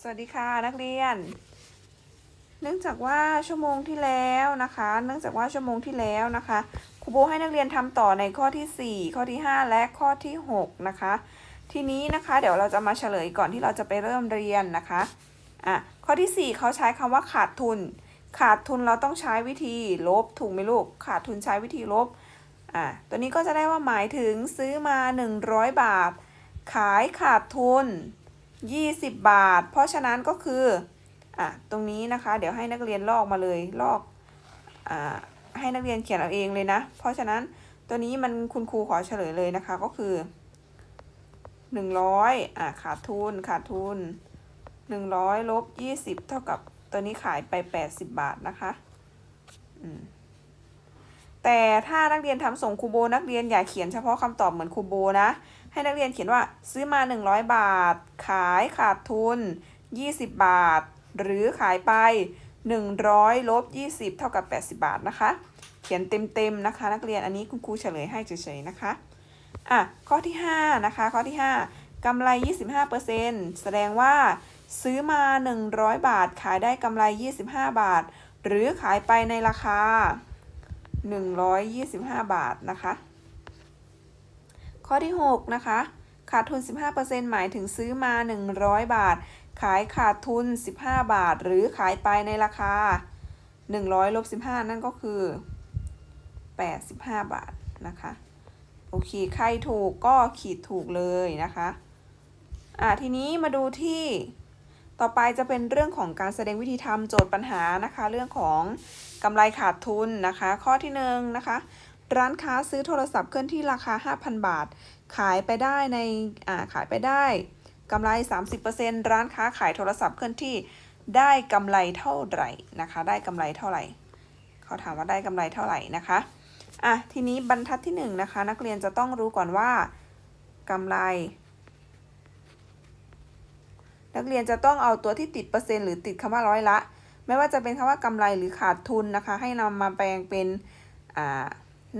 สวัสดีค่ะนักเรียน เนื่องจากว่าชั่วโมงที่แล้วนะคะ เนื่องจากว่าชั่วโมงที่แล้วนะคะครูโบให้นักเรียนทำต่อในข้อทีสี่ 4 ข้อที่ 5 และข้อที่ 6 นะคะ ทีนี้นะคะเดี๋ยวเราจะมาเฉลยก่อนที่เราจะไปเริ่มเรียนนะคะอะข้อที่ 4เขาใช้คำว่าขาดทุน ขาดทุนเราต้องใช้วิธีลบถูกไหมลูก ขาดทุนใช้วิธีลบอะตัวนี้ก็จะได้ว่าหมายถึงซื้อมา 100 บาท ขายขาดทุน 20 บาท เพราะฉะนั้นก็คืออะตรงนี้นะคะ เดี๋ยวให้นักเรียนลอกมาเลยลอกอ่าให้นักเรียนเขียนเอาเองเลยนะ เพราะฉะนั้นตัวนี้มันคุณครูขอเฉลยเลยนะคะก็คือ 100อะขาดทุนขาดทุน 100ลบ20 เท่ากับตัวนี้ขายไป 80 บาทนะคะอืมแต่ถ้านักเรียนทำส่งครูโบนักเรียนอย่าเขียนเฉพาะคำตอบเหมือนครูโบนะ ให้นักเรียนเขียนว่าซื้อมา 100 บาท ขายขาดทุน 20 บาท หรือขายไป 100ลบ20 เท่ากับ 80 บาทนะคะ เขียนเต็มๆนะคะ นักเรียนอันนี้คุณครูเฉลยให้เฉยๆนะคะอะข้อที่5นะคะข้อที่ 5กำไร 25%แสดงว่าซื้อมา 100 บาท ขายได้กำไร 25 บาท หรือขายไปในราคา 125 บาทนะคะ ข้อที่ 6 นะคะ ขาดทุน 15%หมายถึงซื้อมา 100 บาท ขายขาดทุน 15 บาท หรือขายไปในราคา 100ลบ15 นั่นก็คือ 85 บาทนะคะ โอเค ใครถูกก็ขีดถูกเลยนะคะ อะทีนี้มาดูที่ต่อไปจะเป็นเรื่องของการแสดงวิธีทำโจทย์ปัญหานะคะ เรื่องของกำไรขาดทุนนะคะ ข้อที่หนึ่งนะคะ ร้านค้าซื้อโทรศัพท์เคลื่อนที่ราคา 5,000 บาท ขายไปได้ในอ่าขายไปได้กำไร 30%ร้านค้าขายโทรศัพท์เคลื่อนที่ได้กำไรเท่าไหร่นะคะ ได้กำไรเท่าไหร่เขาถามว่าได้กำไรเท่าไหร่นะคะอะทีนี้บรรทัดที่หนึ่งนะคะ นักเรียนจะต้องรู้ก่อนว่ากำไร นักเรียนจะต้องเอาตัวที่ติดเปอร์เซ็นต์หรือติดคำว่าร้อยละ ไม่ว่าจะเป็นคำว่ากำไรหรือขาดทุนนะคะ ให้นำมาแปลงเป็นอ่า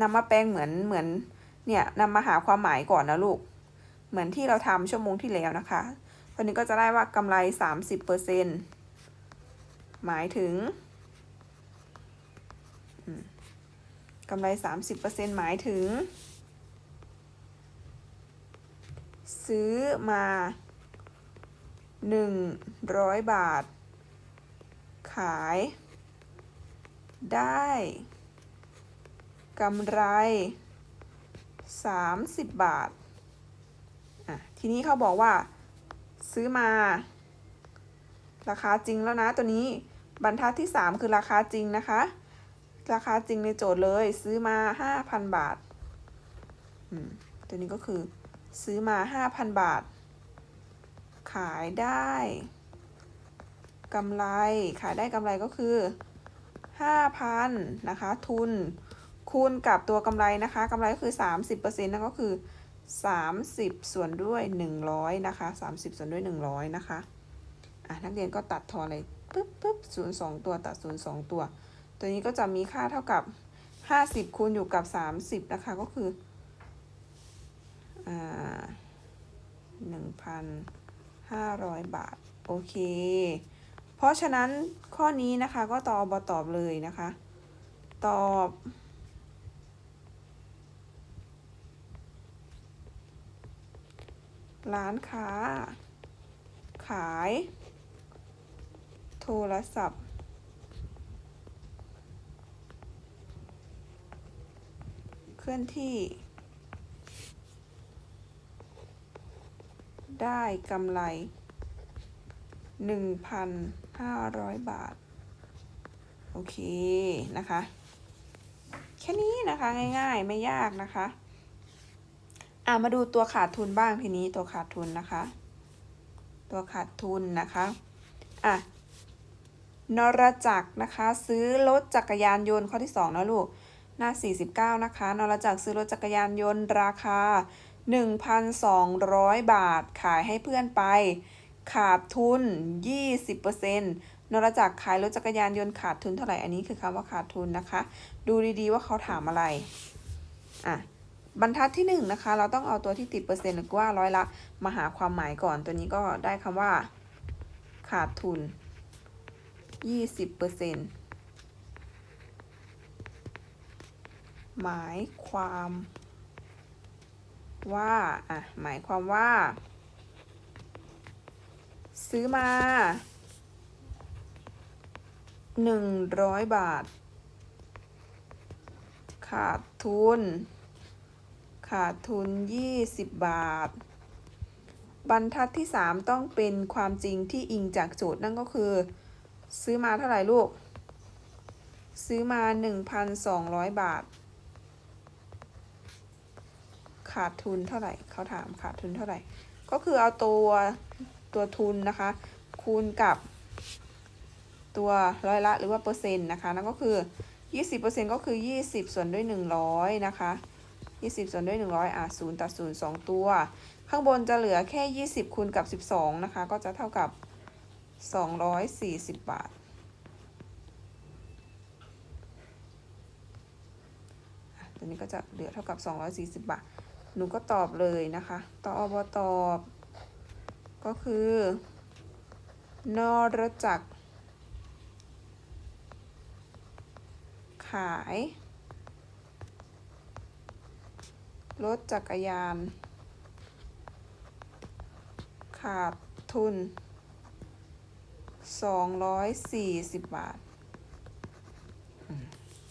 นำมาแปลงเหมือนเหมือนเนี่ยนำมาหาความหมายก่อนนะลูก เหมือนที่เราทำชั่วโมงที่แล้วนะคะตอนนี้ก็จะได้ว่ากำไร 30%หมายถึงอืมกำไร 30%หมายถึง ซื้อมา 100 บาท ขายได้ กำไร 30 บาท อะ ทีนี้เขาบอกว่า ซื้อมา ราคาจริงแล้วนะตัวนี้บรรทัดที่ 3 คือราคาจริงนะคะ ราคาจริงในโจทย์เลยซื้อมา 5,000 บาท อืม ตัวนี้ก็คือ ซื้อมา 5,000 บาท ขายได้กำไร ขายได้กำไรก็คือ 5,000นะคะ ทุน คูณกับตัวกำไรนะคะกำไรก็คือ 30%นั่นก็คือ 30 ส่วนด้วย 100 นะคะ 30 ส่วนด้วย 100 นะคะอะนักเรียนก็ตัดทอนเลยปึ๊บปึ๊บศูนย์สองตัวตัดศูนย์สองตัว ตัวนี้ก็จะมีค่าเท่ากับ 50 คูณอยู่กับ 30 นะคะ ก็คืออ่า1,500บาท โอเค เพราะฉะนั้นข้อนี้นะคะก็ตอบบตอบเลยนะคะ ตอบ ร้านค้า ขาย โทรศัพท์ เคลื่อนที่ ได้กำไร 1,500 บาท โอเค นะคะ แค่นี้นะคะง่ายๆ ไม่ยากนะคะ อะมาดูตัวขาดทุนบ้างทีนี้ตัวขาดทุนนะคะ ตัวขาดทุนนะคะอะนรจักรนะคะ ซื้อรถจักรยานยนต์ข้อที่สองนะลูกหน้า 49 นะคะ นรจักรซื้อรถจักรยานยนต์ราคา 1,200 บาท ขายให้เพื่อนไป ขาดทุน 20%นรจักรขายรถจักรยานยนต์ขาดทุนเท่าไหร่ อันนี้คือคำว่าขาดทุนนะคะ ดูดีๆว่าเขาถามอะไร อะ บรรทัดที่หนึ่งนะคะเราต้องเอาตัวที่ติดเปอร์เซ็นต์หรือว่าร้อยละมาหาความหมายก่อนตัวนี้ก็ได้คำว่า ขาดทุนยี่สิบเปอร์เซ็นหมายความว่าอะหมายความว่า ซื้อมาหนึ่งร้อยบาท ขาดทุน ขาดทุน 20 บาท บรรทัดที่ 3 ต้องเป็นความจริงที่อิงจากโจทย์นั่นก็คือ ซื้อมาเท่าไหร่ลูก ซื้อมา 1,200 บาท ขาดทุนเท่าไหร่เขาถามขาดทุนเท่าไหร่ ก็คือเอาตัวตัวทุนนะคะ คูณกับตัวร้อยละหรือว่าเปอร์เซ็นต์นะคะนั่นก็คือ 20%ก็คือ 20 ส่วนด้วย 100 นะคะ 20 ส่วนด้วย 100 อะ0ตัด0 2 ตัว ข้างบนจะเหลือแค่ 20 คูณกับ 12 นะคะ ก็จะเท่ากับ 240 บาทอะตัวนี้ก็จะเหลือเท่ากับ 240 บาท หนูก็ตอบเลยนะคะ ตอบตอบ ก็คือนรจักขาย รถจักรยาน ขาดทุน 240 บาท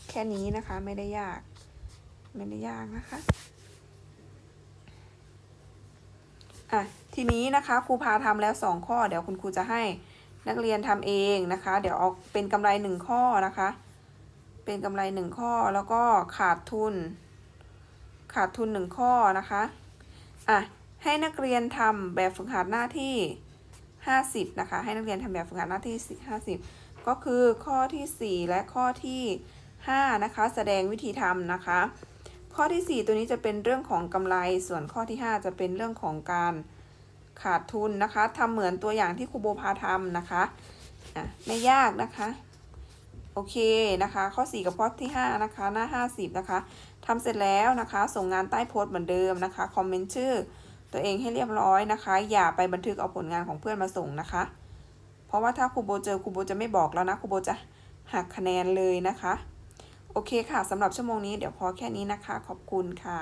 แค่นี้นะคะไม่ได้ยาก ไม่ได้ยากนะคะ อะ ทีนี้นะคะครูพาทำแล้ว 2 ข้อ เดี๋ยวคุณครูจะให้นักเรียนทำเองนะคะ เดี๋ยวเอาเป็นกำไร 1 ข้อนะคะ เป็นกำไร 1 ข้อแล้วก็ขาดทุน ขาดทุน1ข้อนะคะอะให้นักเรียนทำแบบฝึกหัดหน้าที่ 50 นะคะ ให้นักเรียนทำแบบฝึกหัดหน้าที่ 50 ก็คือข้อทีสี่ 4 และข้อที่ 5 นะคะ แสดงวิธีทำนะคะ ข้อที่ 4 ตัวนี้จะเป็นเรื่องของกำไร ส่วนข้อที่ 5 จะเป็นเรื่องของการขาดทุนนะคะทำเหมือนตัวอย่างที่ครูโบพาทำนะคะอะไม่ยากนะคะ โอเคนะคะ ข้อ 4 กับข้อที่ 5 นะคะ หน้า 50 นะคะทำเสร็จแล้วนะคะ ส่งงานใต้โพสต์เหมือนเดิมนะคะ คอมเมนต์ชื่อ ตัวเองให้เรียบร้อยนะคะ อย่าไปบันทึกเอาผลงานของเพื่อนมาส่งนะคะ เพราะว่าถ้าครูโบเจอครูโบจะไม่บอกแล้วนะครูโบจะหักคะแนนเลยนะคะ โอเคค่ะสำหรับชั่วโมงนี้เดี๋ยวพอแค่นี้นะคะ ขอบคุณค่ะ